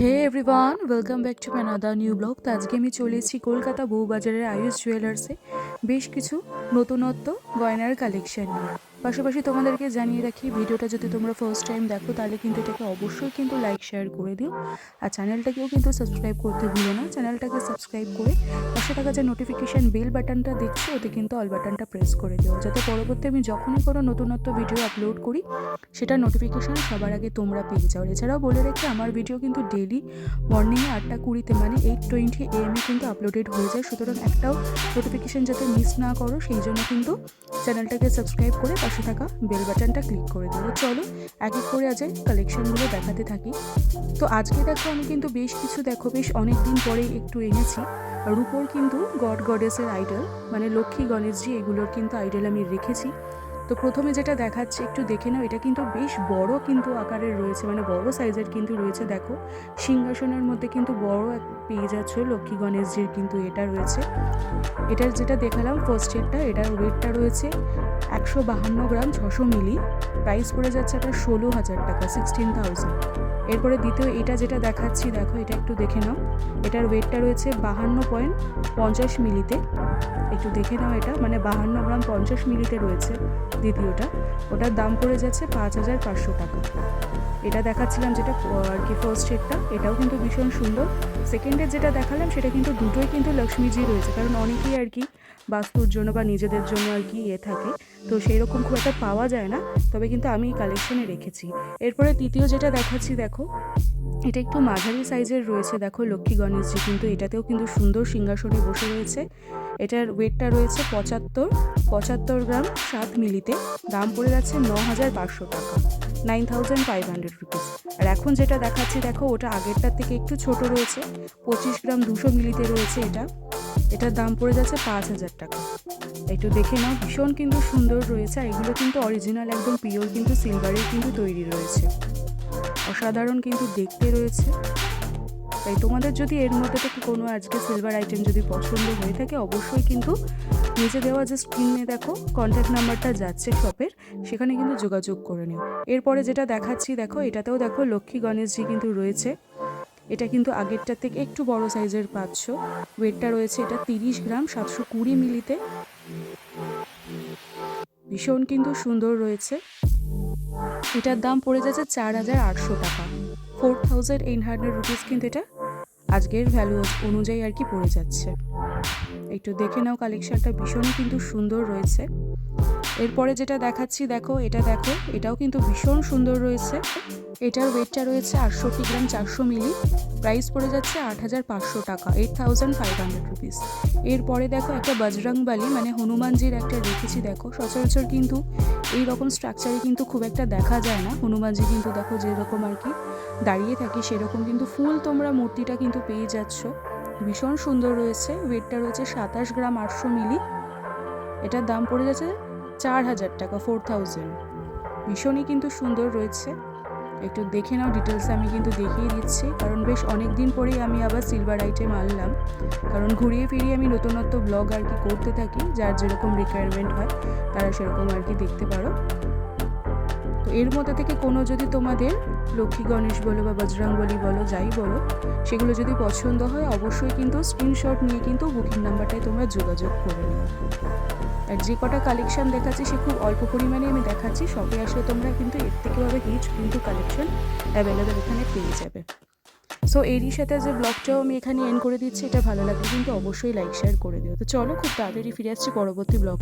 Hey everyone welcome back to ম্যানাদা new blog তো আজকে আমি চলে এসেছি কলকাতা বউবাজারের আয়ুষ জুয়েলার্সে বেশ কিছু নতুনত্ব গয়নার কালেকশন নিয়ে। পাশাপাশি তোমাদেরকে জানিয়ে রাখি, ভিডিওটা যদি তোমরা ফার্স্ট টাইম দেখো, তাহলে কিন্তু এটাকে অবশ্যই কিন্তু লাইক শেয়ার করে দিও। আর চ্যানেলটাকেও কিন্তু সাবস্ক্রাইব করতে ভুলো না। চ্যানেলটাকে সাবস্ক্রাইব করে পাশে থাকা যে নোটিফিকেশান বেল বাটনটা দেখছ, ওতে কিন্তু অল বাটনটা প্রেস করে দিও। যাতে পরবর্তী আমি যখনই কোনো নতুনত্ব ভিডিও আপলোড করি, সেটা নোটিফিকেশান সবার আগে তোমরা পেয়ে যাও। এছাড়াও বলে রেখে, আমার ভিডিও কিন্তু ডেলি মর্নিংয়ে আটটা কুড়িতে মানে এইট টোয়েন্টি এএমে কিন্তু আপলোডেড হয়ে যায়। সুতরাং একটাও নোটিফিকেশান যাতে মিস না করো, সেই জন্য কিন্তু চ্যানেলটাকে সাবস্ক্রাইব করে পাশে থাকা বেল বাটনটা ক্লিক করে দেবো চলো, এক এক করে আজ কালেকশনগুলো দেখাতে থাকি। তো আজকে দেখো আমি কিন্তু বেশ কিছু দেখো, বেশ অনেক দিন পরে একটু এনেছি। রূপোর কিন্তু গড গডেসের আইডল মানে লক্ষ্মী গণেশজি এগুলোর কিন্তু আইডল আমি রেখেছি। তো প্রথমে যেটা দেখাচ্ছে, একটু দেখে নাও, এটা কিন্তু বেশ বড় কিন্তু আকারের রয়েছে মানে বড় সাইজের কিন্তু রয়েছে, দেখো। সিংহাসনের মধ্যে কিন্তু বড় এক পেয়ে যাচ্ছ লক্ষ্মী গণেশজির কিন্তু এটা রয়েছে। এটার যেটা দেখালাম ফার্স্ট এডটা এটার ওয়েটটা রয়েছে একশো বাহান্ন গ্রাম ছশো মিলি। প্রাইস পড়ে যাচ্ছে এটা ষোলো হাজার টাকা সিক্সটিন থাউজেন্ড এরপরে দ্বিতীয়, এটা যেটা দেখাচ্ছি, দেখো, এটা একটু দেখে নাও। এটার ওয়েটটা রয়েছে বাহান্ন পয়েন্ট পঞ্চাশ মিলিতে। একটু দেখে নাও এটা মানে বাহান্ন গ্রাম পঞ্চাশ মিলিতে রয়েছে। দ্বিতীয়টা, ওটার দাম পড়ে যাচ্ছে পাঁচ হাজার পাঁচশো টাকা। এটা দেখাচ্ছিলাম যেটা আর কি ফার্স্ট এডটা এটাও কিন্তু ভীষণ সুন্দর। সেকেন্ডের যেটা দেখালাম, সেটা কিন্তু দুটোই কিন্তু লক্ষ্মীজি রয়েছে, কারণ অনেকেই আর কি বাস্তুর জন্য বা নিজেদের জন্য আর কি ইয়ে থাকে। তো সেই রকম খুব একটা পাওয়া যায় না, তবে কিন্তু আমি কালেকশনে রেখেছি। এরপরে তৃতীয় যেটা দেখাচ্ছি, দেখো, এটা একটু মাঝারি সাইজের রয়েছে, দেখো, লক্ষ্মী গণেশজি, কিন্তু এটাতেও কিন্তু সুন্দর সিংহাসনে বসে রয়েছে। এটার ওয়েটটা রয়েছে পঁচাত্তর পঁচাত্তর গ্রাম সাত মিলিতে। দাম পড়ে যাচ্ছে ন হাজার পাঁচশো টাকা, nine thousand five hundred rupees. আর এখন যেটা দেখাচ্ছি, দেখো, ওটা আগেরটার থেকে একটু ছোট রয়েছে, পঁচিশ গ্রাম দুশো মিলিতে রয়েছে এটা। এটার দাম পড়ে যাচ্ছে পাঁচ হাজার টাকা। একটু দেখে নাও, ভীষণ কিন্তু সুন্দর রয়েছে, আর এগুলো কিন্তু অরিজিনাল একদম পিওর কিন্তু সিলভারের কিন্তু তৈরি রয়েছে। অসাধারণ কিন্তু দেখতে রয়েছে। তাই তোমাদের যদি এর মধ্যে থেকে কোনো আজকে সিলভার আইটেম যদি পছন্দ হয়ে থাকে, অবশ্যই কিন্তু নিচে দেওয়া যে স্ক্রিনে দেখো কন্ট্যাক্ট নাম্বারটা যাচ্ছে শপের সেখানে কিন্তু যোগাযোগ করে নিও। এরপরে যেটা দেখাচ্ছি, দেখো, এটাতেও দেখো লক্ষ্মী গণেশজি কিন্তু রয়েছে। এটা কিন্তু আগেরটার থেকে একটু বড় সাইজের পাচ্ছ। ওয়েটটা রয়েছে এটা তিরিশ গ্রাম, সাতশো কুড়ি মিলিতে। ভীষণ কিন্তু সুন্দর রয়েছে। এটার দাম পড়ে যাচ্ছে চার হাজার আটশো টাকা। Four thousand eight hundred rupees কিন্তু এটা আজকের ভ্যালু অনুযায়ী আর কি পড়ে যাচ্ছে। একটু দেখে নাও কালেকশনটা ভীষণই কিন্তু সুন্দর রয়েছে। এরপরে যেটা দেখাচ্ছি, দেখো, এটা দেখো, এটাও কিন্তু ভীষণ সুন্দর রয়েছে। এটার ওয়েটটা রয়েছে আটষট্টি গ্রাম চারশো মিলি প্রাইস পড়ে যাচ্ছে আট হাজার পাঁচশো টাকা eight thousand five hundred rupees এরপরে দেখো একটা বজরংবালি মানে হনুমানজির একটা রেখেছি, দেখো, সচরাচর কিন্তু এই রকম স্ট্রাকচারে কিন্তু খুব একটা দেখা যায় না। হনুমানজি কিন্তু দেখো যেরকম আর কি দাঁড়িয়ে থাকি, সেরকম কিন্তু ফুল তোমরা মূর্তিটা কিন্তু পেয়ে যাচ্ছ। ভীষণ সুন্দর রয়েছে। ওয়েটটা রয়েছে সাতাশ গ্রাম আটশো মিলি। এটার দাম পড়ে যাচ্ছে চার হাজার টাকা ফোর থাউজেন্ড ভীষণই কিন্তু সুন্দর রয়েছে। একটু দেখে নাও ডিটেলসে আমি কিন্তু দেখিয়ে দিচ্ছি। কারণ বেশ অনেক দিন পরেই আমি আবার সিলভার আইটেম আনলাম। কারণ ঘুরিয়ে ফিরিয়ে আমি নতুনত্ব ব্লগ আর কি করতে থাকি, যার যেরকম রিকোয়ারমেন্ট হয়, তারা সেরকম আর কি দেখতে পারো। তো এর মধ্যে থেকে কোনো যদি তোমাদের লক্ষ্মী গণেশ বলো বা বজরংবলী বলো, যাই বলো, সেগুলো যদি পছন্দ হয়, অবশ্যই কিন্তু স্ক্রিনশট নিয়ে কিন্তু বুকিং নাম্বারটায় তোমরা যোগাযোগ করে নিও। আর যে কটা কালেকশন দেখাচ্ছি, সে খুব অল্প পরিমাণে আমি দেখাচ্ছি শপে আসলে তোমরা কিন্তু এর থেকেও আরও হিউজ কিন্তু কালেকশন অ্যাভেলেবেল এখানে পেয়ে যাবে। সো এরই সাথে যে ব্লগটাও আমি এখানে এন্ড করে দিচ্ছি, এটা ভালো লাগলে কিন্তু অবশ্যই লাইক শেয়ার করে দিও। তো চলো, খুব তাড়াতাড়ি ফিরে আসছি পরবর্তী ব্লগ